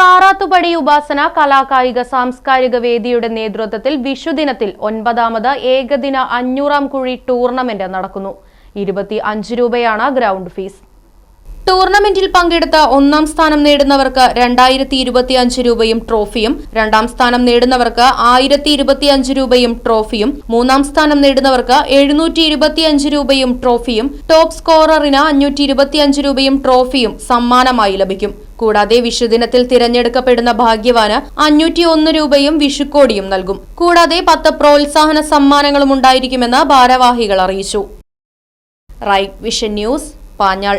Karathupadi Upasana കലാകായിക സാംസ്കാരിക വേദിയുടെ നേതൃത്വത്തിൽ വിഷുദിനത്തിൽ ഒൻപതാമത് ഏകദിന അഞ്ഞൂറാം കുഴി ടൂർണമെന്റ് നടക്കുന്നു. ഇരുപത്തി അഞ്ച് രൂപയാണ് ഗ്രൗണ്ട് ഫീസ്. ടൂർണമെന്റിൽ പങ്കെടുത്ത ഒന്നാം സ്ഥാനം നേടുന്നവർക്ക് രണ്ടായിരത്തി ഇരുപത്തി അഞ്ച് രൂപയും ട്രോഫിയും രണ്ടാം സ്ഥാനം നേടുന്നവർക്ക് ആയിരത്തി ഇരുപത്തി അഞ്ച് രൂപയും ട്രോഫിയും മൂന്നാം സ്ഥാനം നേടുന്നവർക്ക് എഴുന്നൂറ്റി ഇരുപത്തി അഞ്ച് രൂപയും ട്രോഫിയും ടോപ്പ് സ്കോററിന് അഞ്ഞൂറ്റി ഇരുപത്തി അഞ്ച് രൂപയും ട്രോഫിയും സമ്മാനമായി ലഭിക്കും. കൂടാതെ വിഷുദിനത്തിൽ തിരഞ്ഞെടുക്കപ്പെടുന്ന ഭാഗ്യവാന് അഞ്ഞൂറ്റി ഒന്ന് രൂപയും വിഷുക്കോടിയും നൽകും. കൂടാതെ പത്ത് പ്രോത്സാഹന സമ്മാനങ്ങളും ഉണ്ടായിരിക്കുമെന്ന് ഭാരവാഹികൾ അറിയിച്ചു. Right vision news Panjal.